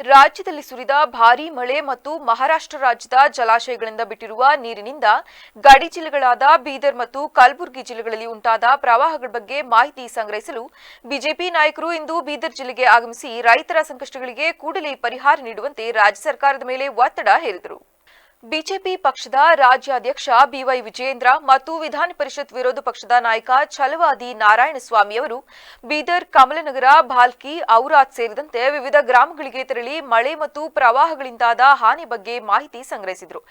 ರಾಜ್ಯದಲ್ಲಿ ಸುರಿದ ಭಾರೀ ಮಳೆ ಮತ್ತು ಮಹಾರಾಷ್ಟ್ರ ರಾಜ್ಯದ ಜಲಾಶಯಗಳಿಂದ ಬಿಟ್ಟಿರುವ ನೀರಿನಿಂದ ಗಡಿ ಜಿಲ್ಲೆಗಳಾದ ಬೀದರ್ ಮತ್ತು ಕಲಬುರಗಿ ಜಿಲ್ಲೆಗಳಲ್ಲಿ ಉಂಟಾದ ಪ್ರವಾಹಗಳ ಬಗ್ಗೆ ಮಾಹಿತಿ ಸಂಗ್ರಹಿಸಲು ಬಿಜೆಪಿ ನಾಯಕರು ಇಂದು ಬೀದರ್ ಜಿಲ್ಲೆಗೆ ಆಗಮಿಸಿ ರೈತರ ಸಂಕಷ್ಟಗಳಿಗೆ ಕೂಡಲೇ ಪರಿಹಾರ ನೀಡುವಂತೆ ರಾಜ್ಯ ಸರ್ಕಾರದ ಮೇಲೆ ಒತ್ತಡ ಹೇರಿದರು. ಬಿಜೆಪಿ ಪಕ್ಷದ ರಾಜ್ಯಾಧ್ಯಕ್ಷ ಬಿವೈ ವಿಜಯೇಂದ್ರ ಮತ್ತು ವಿಧಾನ ಪರಿಷತ್ ವಿರೋಧ ಪಕ್ಷದ ನಾಯಕ ಛಲವಾದಿ ನಾರಾಯಣಸ್ವಾಮಿ ಅವರು ಬೀದರ್ ಕಮಲನಗರ, ಭಾಲ್ಕಿ, ಔರಾದ್ ಸೇರಿದಂತೆ ವಿವಿಧ ಗ್ರಾಮಗಳಿಗೆ ತೆರಳಿ ಮಳೆ ಮತ್ತು ಪ್ರವಾಹಗಳಿಂದಾದ ಹಾನಿ ಬಗ್ಗೆ ಮಾಹಿತಿ ಸಂಗ್ರಹಿಸಿದರು.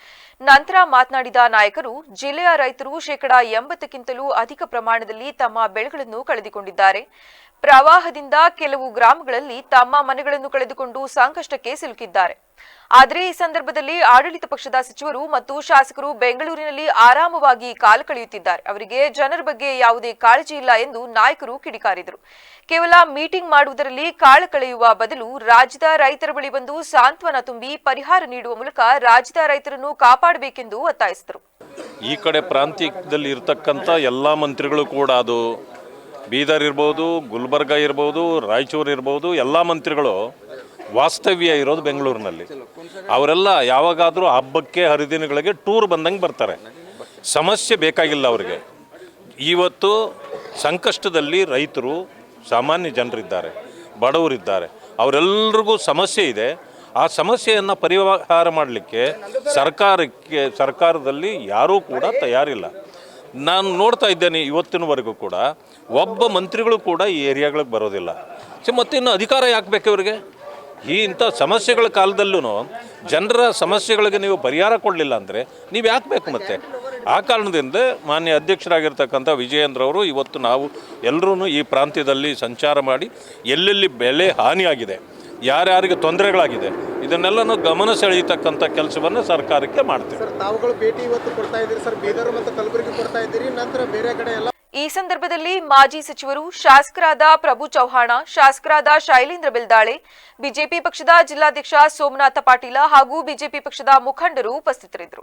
ನಂತರ ಮಾತನಾಡಿದ ನಾಯಕರು, ಜಿಲ್ಲೆಯ ರೈತರು ಶೇಕಡಾ ಎಂಬತ್ತಕ್ಕಿಂತಲೂ ಅಧಿಕ ಪ್ರಮಾಣದಲ್ಲಿ ತಮ್ಮ ಬೆಳೆಗಳನ್ನು ಕಳೆದುಕೊಂಡಿದ್ದಾರೆ. ಪ್ರವಾಹದಿಂದ ಕೆಲವು ಗ್ರಾಮಗಳಲ್ಲಿ ತಮ್ಮ ಮನೆಗಳನ್ನು ಕಳೆದುಕೊಂಡು ಸಂಕಷ್ಟಕ್ಕೆ ಸಿಲುಕಿದ್ದಾರೆ. ಆದರೆ ಈ ಸಂದರ್ಭದಲ್ಲಿ ಆಡಳಿತ ಪಕ್ಷದ ಸಚಿವರು ಮತ್ತು ಶಾಸಕರು ಬೆಂಗಳೂರಿನಲ್ಲಿ ಆರಾಮವಾಗಿ ಕಾಲು ಕಳೆಯುತ್ತಿದ್ದಾರೆ. ಅವರಿಗೆ ಜನರ ಬಗ್ಗೆ ಯಾವುದೇ ಕಾಳಜಿ ಇಲ್ಲ ಎಂದು ನಾಯಕರು ಕಿಡಿಕಾರಿದರು. ಕೇವಲ ಮೀಟಿಂಗ್ ಮಾಡುವುದರಲ್ಲಿ ಕಾಳ ಕಳೆಯುವ ಬದಲು ರಾಜ್ಯದ ರೈತರ ಬಳಿ ಬಂದು ಸಾಂತ್ವನ ತುಂಬಿ ಪರಿಹಾರ ನೀಡುವ ಮೂಲಕ ರಾಜ್ಯದ ರೈತರನ್ನು ಕಾಪಾಡಬೇಕೆಂದು ಒತ್ತಾಯಿಸಿದರು. ಈ ಕಡೆ ಪ್ರಾಂತ್ಯದಲ್ಲಿ ಇರತಕ್ಕಂಥ ಎಲ್ಲ ಮಂತ್ರಿಗಳು ಕೂಡ ಅದು ಬೀದರ್ ಇರ್ಬೋದು, ಗುಲ್ಬರ್ಗ ಇರ್ಬೋದು, ರಾಯಚೂರು ಇರ್ಬೋದು, ಎಲ್ಲ ಮಂತ್ರಿಗಳು ವಾಸ್ತವ್ಯ ಇರೋದು ಬೆಂಗಳೂರಿನಲ್ಲಿ. ಅವರೆಲ್ಲ ಯಾವಾಗಾದರೂ ಹಬ್ಬಕ್ಕೆ, ಹರಿದಿನಗಳಿಗೆ ಟೂರ್ ಬಂದಂಗೆ ಬರ್ತಾರೆ. ಸಮಸ್ಯೆ ಬೇಕಾಗಿಲ್ಲ ಅವರಿಗೆ. ಇವತ್ತು ಸಂಕಷ್ಟದಲ್ಲಿ ರೈತರು, ಸಾಮಾನ್ಯ ಜನರಿದ್ದಾರೆ, ಬಡವರಿದ್ದಾರೆ. ಅವರೆಲ್ಲರಿಗೂ ಸಮಸ್ಯೆ ಇದೆ. ಆ ಸಮಸ್ಯೆಯನ್ನು ಪರಿಹಾರ ಮಾಡಲಿಕ್ಕೆ ಸರ್ಕಾರಕ್ಕೆ, ಸರ್ಕಾರದಲ್ಲಿ ಯಾರೂ ಕೂಡ ತಯಾರಿಲ್ಲ. ನಾನು ನೋಡ್ತಾ ಇದ್ದೇನೆ ಇವತ್ತಿನವರೆಗೂ ಕೂಡ. ಒಬ್ಬ ಮಂತ್ರಿಗಳು ಕೂಡ ಈ ಏರಿಯಾಗಳಿಗೆ ಬರೋದಿಲ್ಲ. ಸೊ, ಮತ್ತಿನ್ನು ಅಧಿಕಾರ ಯಾಕೆ ಬೇಕು ಇವರಿಗೆ? ಈ ಇಂಥ ಸಮಸ್ಯೆಗಳ ಕಾಲದಲ್ಲೂ ಜನರ ಸಮಸ್ಯೆಗಳಿಗೆ ನೀವು ಪರಿಹಾರ ಕೊಡಲಿಲ್ಲ ಅಂದರೆ ನೀವು ಯಾಕೆ ಬೇಕು ಮತ್ತೆ? ಆ ಕಾರಣದಿಂದ ಮಾನ್ಯ ಅಧ್ಯಕ್ಷರಾಗಿರ್ತಕ್ಕಂಥ ವಿಜಯೇಂದ್ರವರು ಇವತ್ತು ನಾವು ಎಲ್ಲರೂ ಈ ಪ್ರಾಂತ್ಯದಲ್ಲಿ ಸಂಚಾರ ಮಾಡಿ ಎಲ್ಲೆಲ್ಲಿ ಬೆಳೆ ಹಾನಿಯಾಗಿದೆ, ಯಾರ್ಯಾರಿಗೆ ತೊಂದರೆಗಳಾಗಿದೆ, ಇದನ್ನೆಲ್ಲನೂ ಗಮನ ಸೆಳೆಯತಕ್ಕಂಥ ಕೆಲಸವನ್ನು ಸರ್ಕಾರಕ್ಕೆ ಮಾಡ್ತೇವೆ. ತಾವುಗಳು ಭೇಟಿ ಇವತ್ತು ಕೊಡ್ತಾ ಇದ್ದೀರಿ, ಸರ್, ಬೀದರ್ ಮತ್ತು ಕಲಬುರಗಿ ಕೊಡ್ತಾ ಇದ್ದೀರಿ, ನಂತರ ಬೇರೆ ಕಡೆ ಎಲ್ಲ ಸಂದರ್ಭದಲ್ಲಿ ಮಾಜಿ ಸಚಿವರು ಶಾಸಕರಾದ ಪ್ರಭು ಚೌಹಾಣ, ಶಾಸಕರಾದ ಶೈಲೇಂದ್ರ ಬೆಲ್ದಾಳೆ, ಬಿಜೆಪಿ ಪಕ್ಷದ ಜಿಲ್ಲಾಧ್ಯಕ್ಷ ಸೋಮನಾಥ ಪಾಟೀಲ ಹಾಗೂ ಬಿಜೆಪಿ ಪಕ್ಷದ ಮುಖಂಡರು ಉಪಸ್ಥಿತರಿದ್ದರು.